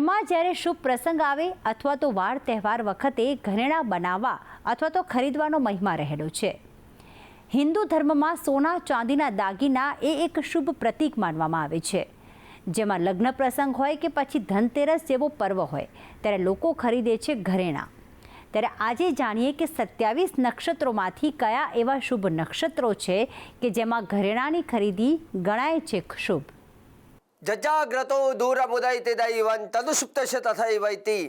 ઘરમાં જ્યારે શુભ પ્રસંગ આવે અથવા તો વાર તહેવાર વખતે ઘરેણાં બનાવવા અથવા તો ખરીદવાનો મહિમા રહેલો છે. હિન્દુ ધર્મમાં સોના, ચાંદીના દાગીના એ એક શુભ પ્રતીક માનવામાં આવે છે. જેમાં લગ્ન પ્રસંગ હોય કે પછી ધનતેરસ જેવો પર્વ હોય, ત્યારે લોકો ખરીદે છે ઘરેણાં. ત્યારે આજે જાણીએ કે સત્યાવીસ નક્ષત્રોમાંથી કયા એવા શુભ નક્ષત્રો છે કે જેમાં ઘરેણાની ખરીદી ગણાય છે શુભ? ಜಜ್ಜಾಗ್ರತೋ ದೂರ ಮುದೈತಿದ ಇವನ್ ತದುಷುಪ್ತಶ ತಥೈವೈತಿ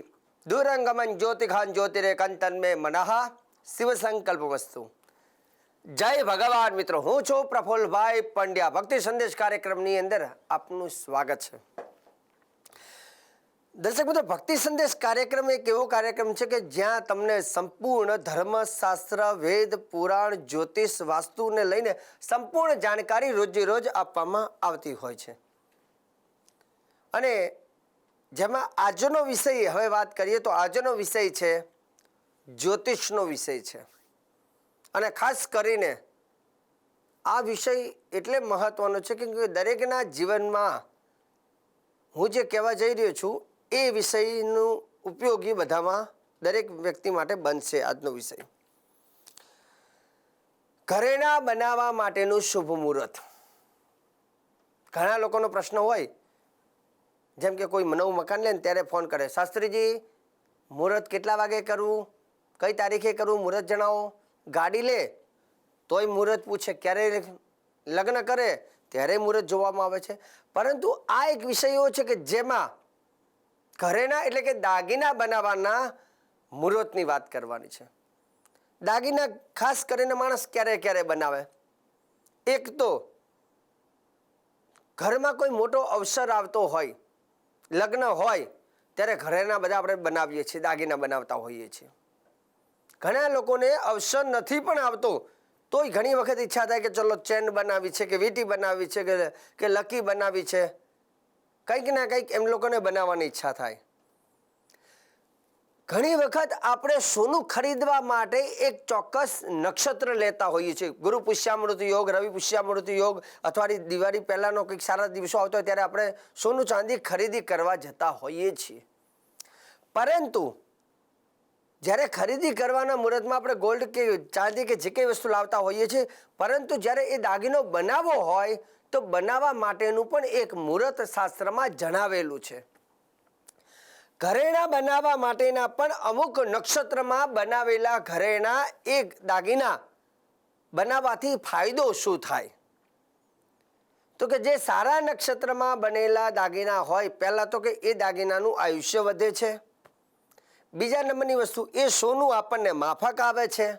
ದೂರಂಗಮನ್ ಜ್ಯೋತಿಖಾನ್ ಜ್ಯೋತಿರೇಖನ್ તન્મે મનઃ શિવ સંકલ્પવસ્તુ જય ભગવાન મિત્રો હું છું પ્રફુલભાઈ પંડ્યા ભક્તિ સંદેશ કાર્યક્રમની અંદર આપનું સ્વાગત છે દર્શક મિત્રો ભક્તિ સંદેશ કાર્યક્રમ એક એવો કાર્યક્રમ છે કે જ્યાં તમને સંપૂર્ણ ધર્મ શાસ્ત્ર વેદ પુરાણ જ્યોતિષ વાસ્તુને લઈને સંપૂર્ણ જાણકારી રોજે રોજ આપવામાં આવતી હોય છે અને જેમાં આજનો વિષય, હવે વાત કરીએ તો આજનો વિષય છે, જ્યોતિષનો વિષય છે. અને ખાસ કરીને આ વિષય એટલે મહત્વનો છે કે દરેકના જીવનમાં હું જે કહેવા જઈ રહ્યો છું, એ વિષયનું ઉપયોગી બધામાં દરેક વ્યક્તિ માટે બનશે આજનો વિષય. ઘરેણા બનાવવા માટેનું શુભ મુહૂર્ત. ઘણા લોકોનો પ્રશ્ન હોય જેમ કે કોઈ નવું મકાન લે ને ત્યારે ફોન કરે, શાસ્ત્રીજી, મુહૂર્ત કેટલા વાગે કરવું કઈ તારીખે કરવું મુહૂર્ત જણાવો. ગાડી લે. તોય મુહૂર્ત પૂછે, ક્યારે લગ્ન કરે? ત્યારે મુહૂર્ત જોવામાં આવે છે. પરંતુ આ એક વિષય એવો છે કે જેમાં ઘરેના એટલે કે દાગીના બનાવવાના મુહૂર્તની વાત કરવાની છે. દાગીના ખાસ કરીને માણસ ક્યારે ક્યારે બનાવે? એક તો ઘરમાં કોઈ મોટો અવસર આવતો હોય લગ્ન હોય, ત્યારે ઘરેના બધા આપણે બનાવીએ છીએ, દાગીના બનાવતા હોઈએ છીએ. ઘણા લોકોને અવસર નથી પણ આવતો, તોય ઘણી વખત ઈચ્છા થાય કે ચલો ચેન બનાવી છે, કે વીટી બનાવી છે કે લકી બનાવી છે. કંઈક ના કંઈક એમ લોકોને બનાવવાની ઈચ્છા થાય. ઘણી વખત આપણે સોનું ખરીદવા માટે એક ચોક્કસ નક્ષત્ર લેતા હોઈએ છીએ. ગુરુ પુષ્યામૃત યોગ, રવિ પુષ્યામૃત યોગ અથવા દિવાળી પહેલાંનો કંઈક સારા દિવસો આવતો હોય ત્યારે આપણે સોનું ચાંદી ખરીદી કરવા જતા હોઈએ છીએ. પરંતુ જ્યારે ખરીદી કરવાના મુહૂર્તમાં આપણે ગોલ્ડ કે ચાંદી કે જે કંઈ વસ્તુ લાવતા હોઈએ છીએ, પરંતુ જ્યારે એ દાગીનો બનાવવો હોય તો બનાવવા માટેનું પણ એક મુહૂર્ત શાસ્ત્રમાં જણાવેલું છે. ઘરેણા બનાવવા માટેના પણ અમુક નક્ષત્રમાં બનાવેલા ઘરેણા એક દાગીના. બનાવવાથી ફાયદો શું થાય? તો કે જે સારા નક્ષત્રમાં બનેલા દાગીના હોય, પહેલાં તો કે એ દાગીનાનું આયુષ્ય વધે છે. બીજા નંબરની વસ્તુ, એ સોનું આપણને માફક આવે છે.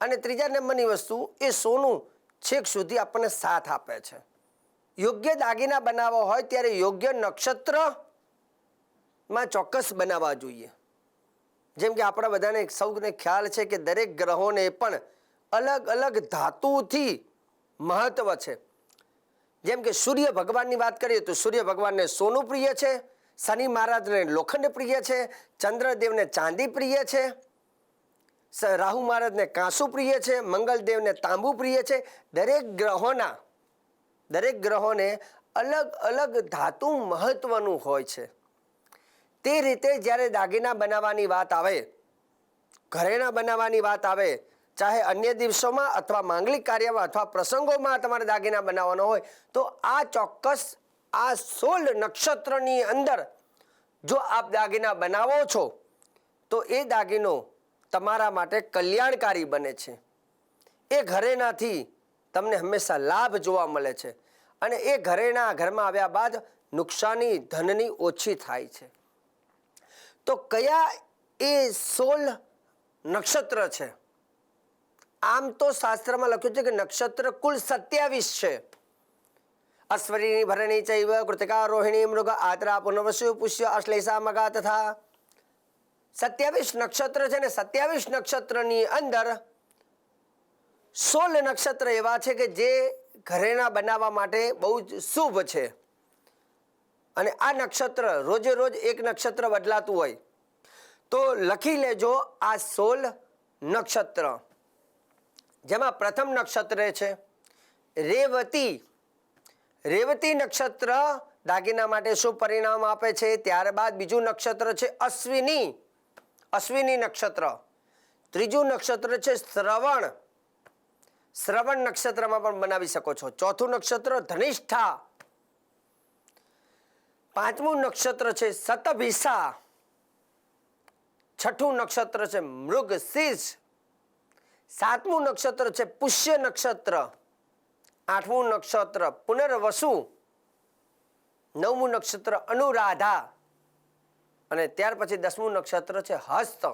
અને ત્રીજા નંબરની વસ્તુ, એ સોનું છેક સુધી આપણને સાથ આપે છે. યોગ્ય દાગીના બનાવવા હોય, ત્યારે યોગ્ય નક્ષત્ર માં ચોક્કસ બનાવવા જોઈએ. જેમ કે આપણા બધાને સૌને ખ્યાલ છે કે દરેક ગ્રહોને પણ અલગ અલગ ધાતુથી મહત્વ છે. જેમ કે સૂર્ય ભગવાનની વાત કરીએ તો સૂર્ય ભગવાનને સોનું પ્રિય છે, શનિ મહારાજને લોખંડ પ્રિય છે, ચંદ્રદેવને ચાંદી પ્રિય છે રાહુ મહારાજને કાંસુ પ્રિય છે, મંગલદેવને તાંબુ પ્રિય છે. દરેક ગ્રહોના, દરેક ગ્રહોને અલગ અલગ ધાતુ મહત્વનું હોય છે. તે રીતે જ્યારે દાગીના બનાવવાની વાત આવે, ઘરેણા બનાવવાની વાત આવે, ચાહે અન્ય દિવસોમાં અથવા માંગલિક કાર્યમાં અથવા પ્રસંગોમાં તમારે દાગીના બનાવવાનો હોય, તો આ ચોક્કસ આ સોળ નક્ષત્રની અંદર જો આપ દાગીના બનાવો છો, તો એ દાગીનો તમારા માટે કલ્યાણકારી બને છે. એ ઘરેણાથી તમને હંમેશા લાભ જોવા મળે છે. અને એ ઘરેણા ઘરમાં આવ્યા બાદ નુકસાની, ધનની ઓછી થાય છે. તો કયા એ સોલ નક્ષત્ર છે? આમ તો શાસ્ત્રમાં લખ્યું છે કે નક્ષત્ર કુલ સત્યાવીસ છે. અશ્વરીની ભરણી ચૈવ, કૃતિકા, રોહિણી, મૃગ આત્રા પુનવસુ પુષ્ય, અશ્લેષા, મગા તથા સત્યાવીસ નક્ષત્ર છે ને સત્યાવીસ નક્ષત્રની અંદર સોળ નક્ષત્ર એવા છે કે જે ઘરેણા બનાવવા માટે બહુ જ શુભ છે. અને આ નક્ષત્ર રોજે રોજ એક નક્ષત્ર બદલાતું હોય. તો લખી લેજો આ સોળ નક્ષત્ર. જેમાં પ્રથમ નક્ષત્ર છે રેવતી. રેવતી નક્ષત્ર દાગીના માટે શું પરિણામ આપે છે? ત્યારબાદ બીજું નક્ષત્ર છે અશ્વિની. અશ્વિની નક્ષત્ર. ત્રીજું નક્ષત્ર છે શ્રવણ. શ્રવણ નક્ષત્રમાં પણ બનાવી શકો છો. ચોથું નક્ષત્ર ધનિષ્ઠા. પાંચમું નક્ષત્ર છે સતભિસા છઠ્ઠું નક્ષત્ર છે મૃગશીર્ષ. સાતમું નક્ષત્ર છે પુષ્ય નક્ષત્ર. આઠમું નક્ષત્ર પુનર્વસુ. નવમું નક્ષત્ર અનુરાધા. અને ત્યાર પછી દસમું નક્ષત્ર છે હસ્ત.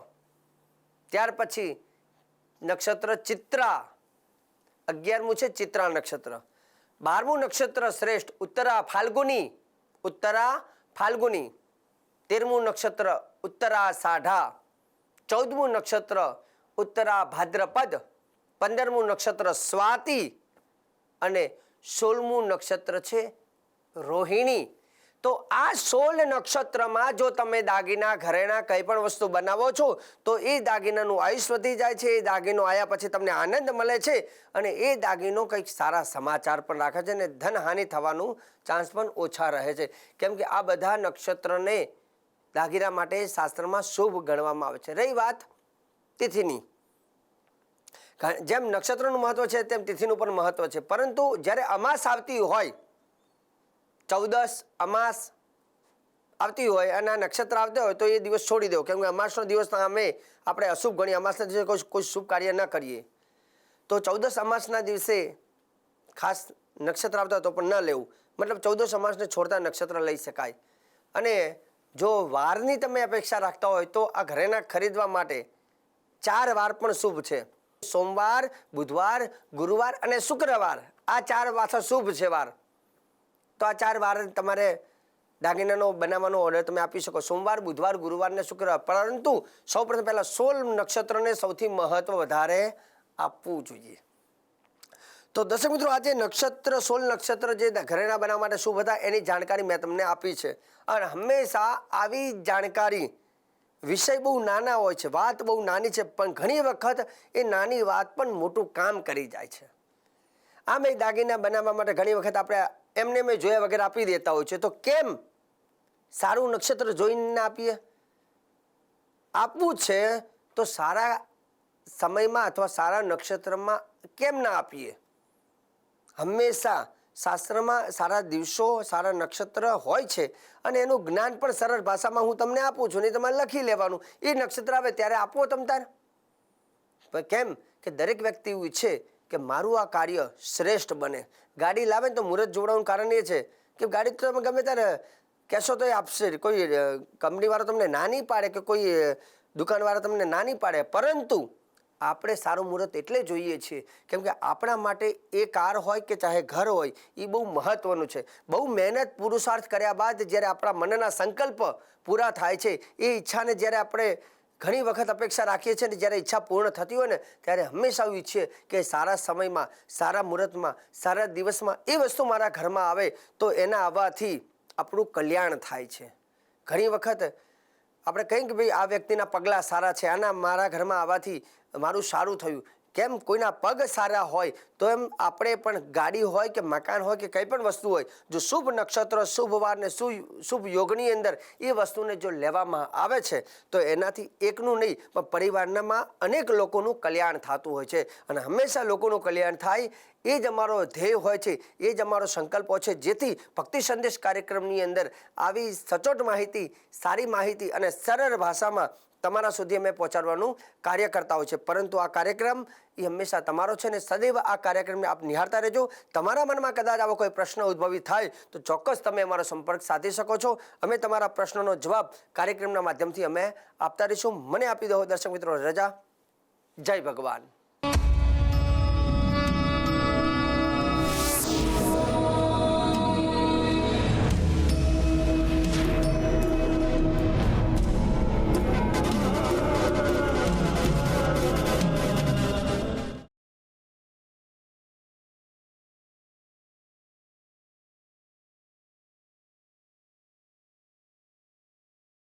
ત્યાર પછી નક્ષત્ર ચિત્રા. અગિયારમું છે ચિત્રા નક્ષત્ર. બારમું નક્ષત્ર શ્રેષ્ઠ ઉત્તરા ફાલ્ગુની. ઉત્તરા ફાલ્ગુની, તેરમું નક્ષત્ર ઉત્તરા સાઢા, ચૌદમું નક્ષત્ર ઉત્તરા ભાદ્રપદ, પંદરમું નક્ષત્ર સ્વાતિ અને સોળમું નક્ષત્ર છે રોહિણી. તો આ સોલ નક્ષત્રમાં જો તમે દાગીના ઘરેણા કંઈ પણ વસ્તુ બનાવો છો, તો એ દાગીનાનું આયુષ વધી જાય છે, એ દાગીનો આવ્યા પછી તમને આનંદ મળે છે અને એ દાગીનો કંઈક સારા સમાચાર પણ રાખે છે અને ધનહાનિ થવાનું ચાન્સ પણ ઓછા રહે છે. કેમ કે આ બધા નક્ષત્રને દાગીના માટે શાસ્ત્રમાં શુભ ગણવામાં આવે છે. રહી વાત તિથિની. જેમ નક્ષત્રનું મહત્વ છે, તેમ તિથિનું પણ મહત્વ છે. પરંતુ જ્યારે અમાસ આવતી હોય ચૌદસ અમાસ આવતી હોય અને નક્ષત્ર આવતા હોય તો એ દિવસ છોડી દો કેમ કે અમાસનો દિવસ અમે આપણે અશુભ ગણીએ. અમાસના દિવસે કોઈ કોઈ શુભ કાર્ય ન કરીએ. તો ચૌદસ અમાસના દિવસે ખાસ નક્ષત્ર આવતા તો પણ ન લેવું. મતલબ ચૌદસ અમાસને છોડતા નક્ષત્ર લઈ શકાય. અને જો વારની તમે અપેક્ષા રાખતા હોય તો આ ઘરેના ખરીદવા માટે ચાર વાર પણ શુભ છે. સોમવાર, બુધવાર, ગુરુવાર અને શુક્રવાર. આ ચાર પાછા શુભ છે વાર. તો આ ચાર વાર તમારે દાગીનાનો બનાવવાનો ઓર્ડર તમે આપી શકો. સોમવાર, બુધવાર, ગુરુવાર ને શુક્રવાર. પરંતુ સૌપ્રથમ પહેલા સોલ નક્ષત્રને સૌથી મહત્વ વધારે આપવું જોઈએ. તો દર્શક મિત્રો, આજે નક્ષત્ર સોલ નક્ષત્ર જે ઘરેણા બનાવવા માટે શુભ હતા, એની જાણકારી મેં તમને આપી છે. અને હંમેશા આવી જાણકારી વિષય બહુ નાના હોય છે, વાત બહુ નાની છે, પણ ઘણી વખત એ નાની વાત પણ મોટું કામ કરી જાય છે. આમ એ દાગીના બનાવવા માટે ઘણી વખત આપણે એમને મેં જોયા વગર આપી દેતા હોય છે. તો કેમ સારું નક્ષત્ર જોઈને ના આપીએ? આપવું છે તો સારા સમયમાં અથવા સારા નક્ષત્રમાં કેમ ના આપીએ? હંમેશા શાસ્ત્રમાં સારા દિવસો, સારા નક્ષત્ર હોય છે અને એનું જ્ઞાન પણ સરળ ભાષામાં હું તમને આપું છું, નહીં તમારે લખી લેવાનું. એ નક્ષત્ર આવે ત્યારે આપો તમ તાર. કેમ? કે દરેક વ્યક્તિ એવું ઈચ્છે કે મારું આ કાર્ય શ્રેષ્ઠ બને. ગાડી લાવે તો મુહૂર્ત જોડવાનું કારણ એ છે કે ગાડી તો તમે ગમે ત્યારે કહેશો તો એ આપશે. કોઈ કંપનીવાળો તમને ના નહીં પાડે કે કોઈ દુકાનવાળા તમને ના નહીં પાડે. પરંતુ આપણે સારું મુહૂર્ત એટલે જોઈએ છીએ. કેમ કે આપણા માટે એ કાર હોય કે ચાહે ઘર હોય, એ બહુ મહત્વનું છે. બહુ મહેનત પુરુષાર્થ કર્યા બાદ જ્યારે આપણા મનના સંકલ્પ પૂરા થાય છે, એ ઈચ્છાને જ્યારે આપણે ઘણી વખત અપેક્ષા રાખીએ છીએ ને જ્યારે ઈચ્છા પૂર્ણ થતી હોય ને ત્યારે હંમેશા એવું ઈચ્છીએ કે સારા સમયમાં, સારા મુહૂર્તમાં, સારા દિવસમાં એ વસ્તુ મારા ઘરમાં આવે તો એના આવવાથી આપણું કલ્યાણ થાય છે. ઘણી વખત આપણે કંઈક ભાઈ આ વ્યક્તિના પગલાં સારા છે, આના મારા ઘરમાં આવવાથી મારું સારું થયું. કેમ કોઈના પગ સારા હોય, તો એમ આપણે પણ ગાડી હોય કે મકાન હોય કે કંઈ પણ વસ્તુ હોય, જો શુભ નક્ષત્ર, શુભ વાર શુ- શુભ યોગની અંદર એ વસ્તુને જો લેવામાં આવે છે, તો એનાથી એકનું નહીં, પણ પરિવારનામાં અનેક લોકોનું કલ્યાણ થતું હોય છે. અને હંમેશા લોકોનું કલ્યાણ થાય, એ જ અમારો ધ્યેય હોય છે, એ જ અમારો સંકલ્પ હોય છે. જેથી ભક્તિ સંદેશ કાર્યક્રમની અંદર આવી સચોટ માહિતી, સારી માહિતી અને સરળ ભાષામાં તમારા સુધી અમે પહોંચાડવાનું કાર્ય કરતા હોય છે. પરંતુ આ કાર્યક્રમ એ હંમેશા તમારો છે ને સદૈવ આ કાર્યક્રમને આપ નિહાળતા રહેજો. તમારા મનમાં કદાચ આવો કોઈ પ્રશ્ન ઉદ્ભવી થાય તો ચોક્કસ તમે અમારો સંપર્ક સાધી શકો છો. અમે તમારા પ્રશ્નોનો જવાબ કાર્યક્રમના માધ્યમથી અમે આપતા રહીશું. મને આપી દો, દર્શક મિત્રો, રજા. જય ભગવાન.